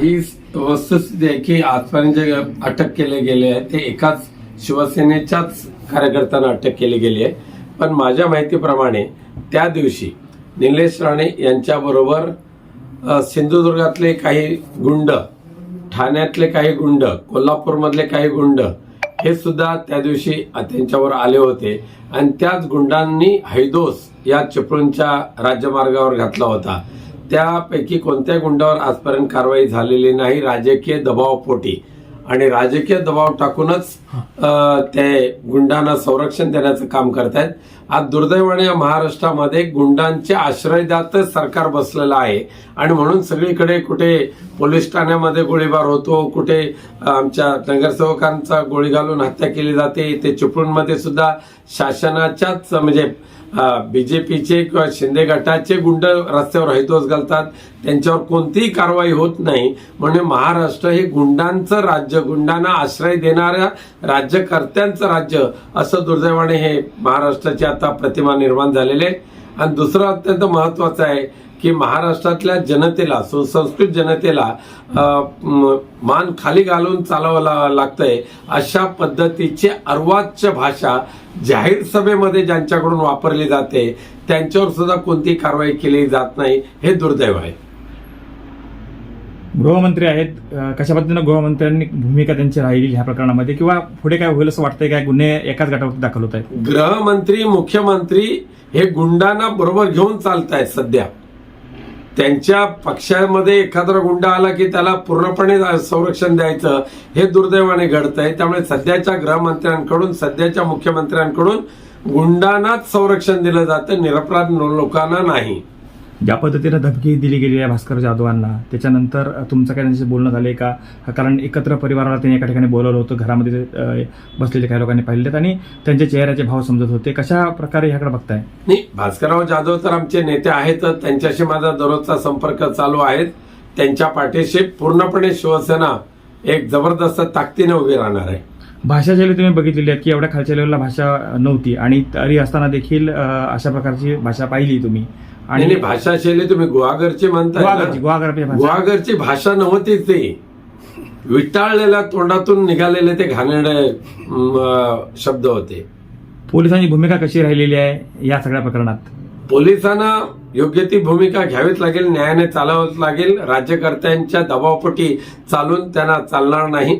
ही वस्तुस्थिती आहे की आजपर्यंत जे अटक केले गेले आहे ते एकाच शिवसेनेच्याच कार्यकर्त्यांना अटक केली गेली आहे. पण माझ्या माहितीप्रमाणे त्या दिवशी निलेश राणे यांच्याबरोबर सिंधुदुर्गातले काही गुंड ठाण्यातले काही गुंड कोल्हापूरमधले काही गुंड हे सुद्धा त्या दिवशी त्यांच्यावर आले होते. आणि त्याच गुंडांनी हैदोस या चिपळूणच्या राज्यमार्गावर घातला होता. त्यापैकी कोणत्या गुंडावर आजपर्यंत कारवाई झालेली नाही? राजकीय दबावपोटी आणि राजकीय दबाव टाकूनच ते गुंडांना संरक्षण देण्याचं काम करतायत. आज दुर्दैवाने या महाराष्ट्रामध्ये गुंडांचे आश्रयदातच सरकार बसलेलं आहे. आणि म्हणून सगळीकडे कुठे पोलीस ठाण्यामध्ये गोळीबार होतो कुठे आमच्या नगरसेवकांचा गोळी घालून हत्या केली जाते ते चिपळूणमध्ये सुद्धा शासनाच्याच म्हणजे बीजेपीचे किंवा शिंदे गटाचे गुंड रस्त्यावर हैदोस घालतात. त्यांच्यावर कोणतीही कारवाई होत नाही. म्हणजे महाराष्ट्र हे गुंडांचं राज्य गुंडांना आश्रय देणाऱ्या राज्यकर्त्यांचं राज्य असं दुर्दैवाने हे महाराष्ट्राची आता प्रतिमा निर्माण झालेले आहे. आणि दुसरं अत्यंत महत्वाचं आहे की महाराष्ट्रातल्या जनतेला सुसंस्कृत जनतेला मान खाली घालून चालावं ला- लागतंय अशा पद्धतीची अर्वाच्य भाषा जाहीर सभेमध्ये ज्यांच्याकडून वापरली जाते त्यांच्यावर सुद्धा कोणती कारवाई केली जात नाही हे दुर्दैव आहे. गृहमंत्री आहेत कशा पद्धतीनं गृहमंत्र्यांनी भूमिका त्यांची राहिली ह्या प्रकरणामध्ये किंवा पुढे काय होईल असं वाटतंय काय? गुन्हे एकाच गटावरती दाखल होत आहेत. गृहमंत्री मुख्यमंत्री हे गुंडांना बरोबर घेऊन चालत आहेत सध्या. त्यांच्या पक्षामध्ये एखादा गुंडा आला की त्याला पूर्णपणे संरक्षण द्यायचं हे दुर्दैवाने घडतंय. त्यामुळे सध्याच्या गृहमंत्र्यांकडून सध्याच्या मुख्यमंत्र्यांकडून गुंडांनाच संरक्षण दिलं जातं निरपराध लोकांना नाही. ज्या पद्धतीनं धमकी दिली गेली आहे भास्कर जाधवांना त्याच्यानंतर तुमचं काय त्यांच्याशी बोलणं आहे का? कारण एकत्र परिवाराला त्यांनी एका ठिकाणी बोलवलं होतं घरामध्ये बसलेले काही लोकांनी पाहिलेत आणि त्यांच्या चेहऱ्याचे भाव समजत होते. कशा प्रकारे ह्याकडे बघताय? नाही भास्करराव जाधव तर आमचे नेते आहेत त्यांच्याशी माझा दररोजचा संपर्क चालू आहे. त्यांच्या पाठीशी पूर्णपणे शिवसेना एक जबरदस्त ताकदीने उभी राहणार आहे. भाषा शैली तुम्ही बघितलेली आहे की एवढ्या खालच्या लेवलला भाषा नव्हती. आणि तरी असताना देखील अशा प्रकारची भाषा पाहिली तुम्ही. आणि भाषा शैली तुम्ही गुहागरची म्हणताय गुहागरची भाषा. नव्हती ती. विटाळलेल्या तोंडातून निघालेले ते घाणेरडे अं, शब्द होते. पोलिसांची भूमिका कशी राहिलेली आहे या सगळ्या प्रकरणात? पोलिसांना योग्य ती भूमिका घ्यावीच लागेल न्यायाने चालवावंच लागेल. राज्यकर्त्यांच्या दबावपोटी चालून त्यांना चालणार नाही.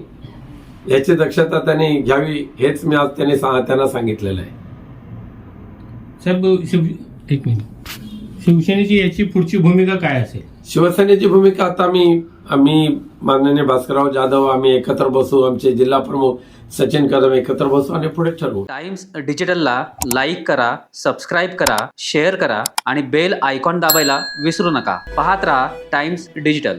याची दक्षता त्यांनी घ्यावी हेच मी आज त्यांनी त्यांना सांगितलेलं आहे. साहेब शिव एक मिनिट. शिवसेनेची याची पुढची भूमिका काय असेल? शिवसेनेची भूमिका आता आम्ही आम्ही माननीय भास्करराव जाधव आम्ही एकत्र बसू आमचे जिल्हा प्रमुख सचिन कदम एकत्र बसू आणि पुढे ठरवू. टाइम्स डिजिटलला लाईक करा सबस्क्राईब करा शेअर करा आणि बेल आयकॉन दाबायला विसरू नका. पाहत रहा टाइम्स डिजिटल.